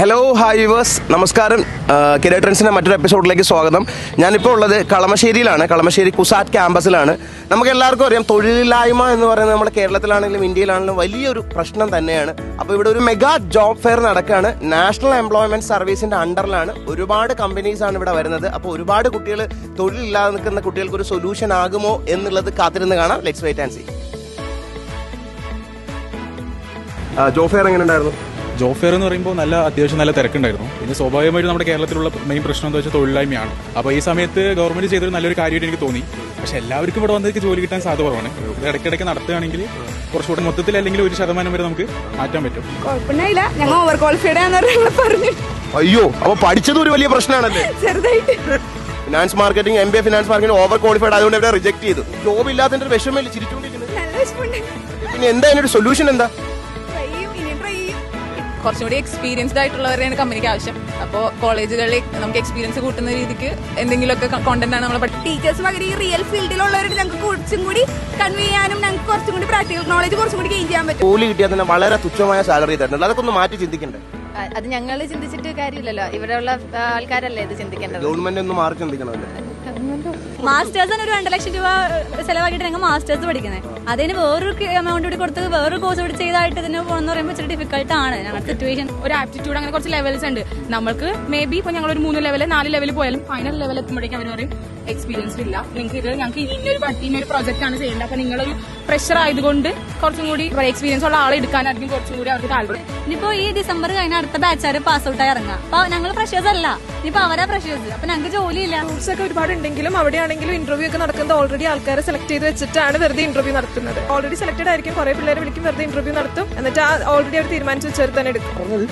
Hello hi viewers നമസ്കാരം. കിരേ ട്രെൻസിന്റെ മറ്റൊരു എപ്പിസോഡിലേക്ക് സ്വാഗതം. ഞാനിപ്പോൾ ഉള്ളത് കളമശ്ശേരിയിലാണ്. കളമശ്ശേരി കുസാറ്റ് ക്യാമ്പസിലാണ്. നമുക്ക് എല്ലാവർക്കും അറിയാം തൊഴിലില്ലായ്മ എന്ന് പറയുന്നത് നമ്മുടെ കേരളത്തിലാണെങ്കിലും ഇന്ത്യയിലാണെങ്കിലും വലിയൊരു പ്രശ്നം തന്നെയാണ്. അപ്പോൾ ഇവിടെ ഒരു മെഗാ ജോബ് ഫെയർ നടക്കുകയാണ് നാഷണൽ എംപ്ലോയ്മെന്റ് സർവീസിന്റെ അണ്ടറിലാണ്. ഒരുപാട് കമ്പനീസ് ആണ് ഇവിടെ വരുന്നത്. അപ്പോൾ ഒരുപാട് കുട്ടികൾ തൊഴിലില്ലാതെ നിൽക്കുന്ന കുട്ടികൾക്ക് ഒരു സൊല്യൂഷൻ ആകുമോ എന്നുള്ളത് കാത്തിരുന്ന് കാണാം. Let's wait and see job fair എങ്ങനെ ഉണ്ടായിരുന്നു? ജോബ് ഫെയർ എന്ന് പറയുമ്പോൾ നല്ല അത്യാവശ്യം നല്ല തിരക്കുണ്ടായിരുന്നു. പിന്നെ സ്വാഭാവികമായിട്ട് നമ്മുടെ കേരളത്തിലുള്ള മെയിൻ പ്രശ്നം എന്താ വെച്ചാൽ തൊഴിലില്ലായ്മയാണ്. അപ്പോൾ ഈ സമയത്ത് ഗവൺമെന്റ് ചെയ്തൊരു നല്ലൊരു കാര്യമായിട്ട് എനിക്ക് തോന്നി. പക്ഷെ എല്ലാവർക്കും ഇവിടെ വന്നേക്ക് ജോലി കിട്ടാൻ സാധ്യത കുറവാണ് ഇത് ഇടയ്ക്കിടയ്ക്ക് നടത്തുകയാണെങ്കിൽ കുറച്ചുകൂടെ മൊത്തത്തിൽ അല്ലെങ്കിൽ ഒരു ശതമാനം വരെ നമുക്ക് മാറ്റാൻ പറ്റും. ഞങ്ങൾ ഓവർ ക്വാളിഫൈഡ് പറഞ്ഞു. അയ്യോ അപ്പൊ പഠിച്ചത് ഒരു വലിയ പ്രശ്നമാണല്ലേ? ചെറുതായിട്ട്. Finance marketing M B A finance marketing over qualified ആയതുകൊണ്ട് ഇവിടെ റിജക്ട് ചെയ്തു. ജോബ് ഇല്ലാത്തതിന്റെ വിഷമല്ലേ വിഷമമില്ല ചിരിച്ചുകൊണ്ടിരിക്കുന്നത്? പിന്നെ എന്താ അതിനൊരു സൊല്യൂഷൻ എന്താ? കുറച്ചും കൂടി എക്സ്പീരിയൻസ്ഡ് ആയിട്ടുള്ളവരെയാണ് കമ്പനിക്ക് ആവശ്യം. അപ്പോൾ കോളേജുകളിൽ നമുക്ക് എക്സ്പീരിയൻസ് കൂട്ടുന്ന രീതിക്ക് എന്തെങ്കിലുമൊക്കെ കോണ്ടന്റ് ആണ് നമ്മൾ ടീച്ചേഴ്സ് പകരം ഈ റിയൽ ഫീൽഡിലുള്ളവർക്ക് ഞങ്ങൾക്ക് കുറച്ചും കൂടി കൺവേ ചെയ്യാനും ഞങ്ങൾക്ക് കുറച്ചും കൂടി പ്രാക്ടിക്കൽ നോളജ് കുറച്ചും കൂടി ഗെയിൻ ചെയ്യാൻ പറ്റും. ജോലി കിട്ടിയാൽ തന്നെ വളരെ തുച്ഛമായ സാലറി തരുന്നുണ്ട്. അതൊക്കെ ഒന്ന് മാറ്റി ചിന്തിക്കണ്ടേ? അത് ഞങ്ങൾ ചിന്തിച്ചിട്ട് കാര്യമില്ലല്ലോ. ഇവിടെയുള്ള ഉള്ള ആൾക്കാരല്ലേ ഇത് ചിന്തിക്കേണ്ടത്? ഗവൺമെന്റ് ഒന്ന് മാറി ചിന്തിക്കണമല്ലേ മാസ്റ്റേഴ്സിന് ഒരു രണ്ട് ലക്ഷം രൂപ ചെലവാക്കിയിട്ട് ഞങ്ങൾ മാസ്റ്റേഴ്സ് പഠിക്കുന്നത് അതിന് വേറൊരു എമൗണ്ട് കൂടി കൊടുത്ത് വേറൊരു കോഴ്സ് കൂടി ചെയ്തായിട്ട് ഇതിന് പോകണമെന്ന് പറയുമ്പോൾ ഇച്ചിരി ഡിഫിക്കൽട്ട് ആണ്. ഞങ്ങളുടെ സിറ്റുവേഷൻ ഒരു ആപ്റ്റിറ്റ്യൂഡ് അങ്ങനെ കുറച്ച് ലെവൽസ് ഉണ്ട്. നമ്മൾക്ക് മേ ബി ഇപ്പൊ ഞങ്ങൾ ഒരു മൂന്ന് ലെവൽ നാല് ലെവൽ പോയാലും ഫൈനൽ ലെവൽ എത്തുമ്പോഴേക്കും അവർ പറയും എക്സ്പീരിയൻസ് ഇല്ല. നിങ്ങൾക്ക് ഇത് ഞങ്ങൾക്ക് ഇന്നൊരു ഇന്നൊരു പ്രോജക്റ്റ് ആണ് ചെയ്യേണ്ടത്. അപ്പൊ നിങ്ങളൊരു പ്രഷർ ആയതുകൊണ്ട് കുറച്ചും കൂടി എക്സ്പീരിയൻസ് ഉള്ള ആളെ എടുക്കാനായിരിക്കും കുറച്ചും കൂടി അവർക്ക് താല്പര്യം. ഇനിയിപ്പോ ഈ ഡിസംബർ കഴിഞ്ഞ അടുത്ത ബാച്ചാർ പാസ് ഔട്ട് ആയി ഇറങ്ങാം അപ്പൊ ഞങ്ങൾ ഫ്രഷേഴ്സ് അല്ല. ഇനിയിപ്പോ അവരാ ഫ്രഷേഴ്സ് അപ്പൊ ഞങ്ങൾക്ക് ജോലിയില്ല. ഒക്കെ ഒരുപാട് ഉണ്ടെങ്കിലും അവിടെയാണെങ്കിലും ഇന്റർവ്യൂ ഒക്കെ നടക്കുന്നത് ഓൾറെഡി ആൾക്കാരെ സെലക്ട് ചെയ്ത് വെച്ചിട്ടാണ് വെറുതെ ഇന്റർവ്യൂ നടത്തുന്നത്. ഓൾറെഡി സെലക്ടഡ് ആയിരിക്കും. കുറെ പിള്ളേരെ വിളിക്കും വെറുതെ ഇന്റർവ്യൂ നടത്തും. എന്നിട്ട് ഓൾറെഡി അവർ തീരുമാനിച്ച് വെച്ചാൽ തന്നെ എടുക്കും. പറഞ്ഞത്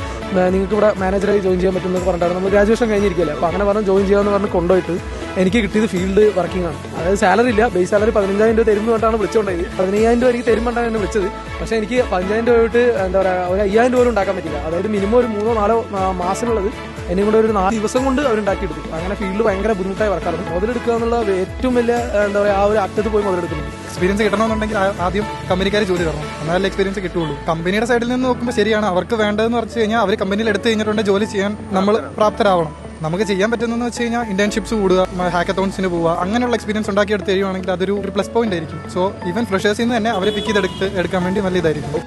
നിങ്ങൾക്ക് ഇവിടെ മാനേജറായി ജോയിൻ ചെയ്യാൻ പറ്റുമെന്ന് പറഞ്ഞിട്ടാണ്. നമ്മൾ ഗ്രാജുവേഷൻ കഴിഞ്ഞിരിക്കില്ല അപ്പോൾ അങ്ങനെ പറഞ്ഞ് ജോയിൻ ചെയ്യാമെന്ന് പറഞ്ഞ് കൊണ്ടുപോയിട്ട് എനിക്ക് കിട്ടിയത് ഫീൽഡ് വർക്കിംഗ് ആണ്. അതായത് സാലറി ഇല്ല. ബേസ് സാലറി പതിനഞ്ചായിരം രൂപ തരുന്നു കൊണ്ടാണ് വിളിച്ചുകൊണ്ടായത് പതിനയ്യായിരം രൂപ എനിക്ക് തരുമ്പോണ്ടാണ് എന്നെ വിളിച്ചത്. പക്ഷെ എനിക്ക് പതിനഞ്ചായിരം രൂപ തൊട്ട് എന്താ പറയുക ഒരു അയ്യായിരം രൂപ പോലും ഉണ്ടാക്കാൻ പറ്റില്ല. അതായത് മിനിമം ഒരു മൂന്നോ നാലോ മാസമുള്ളത് മാസത്തിനുള്ളത് എന്നെ കൂടെ ഒരു നാല് ദിവസം കൊണ്ട് അവരുണ്ടാക്കിയെടുത്തു അങ്ങനെ ഫീൽഡ് ഭയങ്കര ബുദ്ധിമുട്ടായ വർക്കാണ് മുതലെടുക്കുക എന്നുള്ള ഏറ്റവും വലിയ എന്താ പറയുക ആ ഒരു അറ്റത്ത് പോയി മുതലെടുക്കുന്നത് എക്സ്പീരിയൻസ് കിട്ടണമെന്നുണ്ടെങ്കിൽ ആദ്യം കമ്പനിക്കാർ ജോലി തരണം. എന്നാലേ എക്സ്പീരിയൻസ് കിട്ടുള്ളൂ കമ്പനിയുടെ സൈഡിൽ നിന്ന് നോക്കുമ്പോൾ ശരിയാണ്. അവർക്ക് വേണ്ടതെന്ന് പറഞ്ഞു കഴിഞ്ഞാൽ അവർ കമ്പനിയിൽ എടുത്തു കഴിഞ്ഞിട്ടുണ്ട് ജോലി ചെയ്യാൻ നമ്മൾ പ്രാപ്തരാവണം. നമുക്ക് ചെയ്യാൻ പറ്റുന്നതെന്ന് വെച്ച് കഴിഞ്ഞാൽ ഇന്റേൺഷിപ്സ് കൂടുക ഹാക്കത്തോൺസിന് പോവുക അങ്ങനെയുള്ള എക്സ്പീരിയൻസ് ഉണ്ടാക്കി എടുത്ത് തരുവാണെങ്കിൽ അതൊരു പ്ലസ് പോയിന്റ് ആയിരിക്കും. സോ ഈവൻ ഫ്രഷേഴ്സിൽ നിന്ന് തന്നെ അവരെ പിക്ക് ചെയ്ത് എടുക്കാൻ വേണ്ടി നല്ല ഇതായിരിക്കും.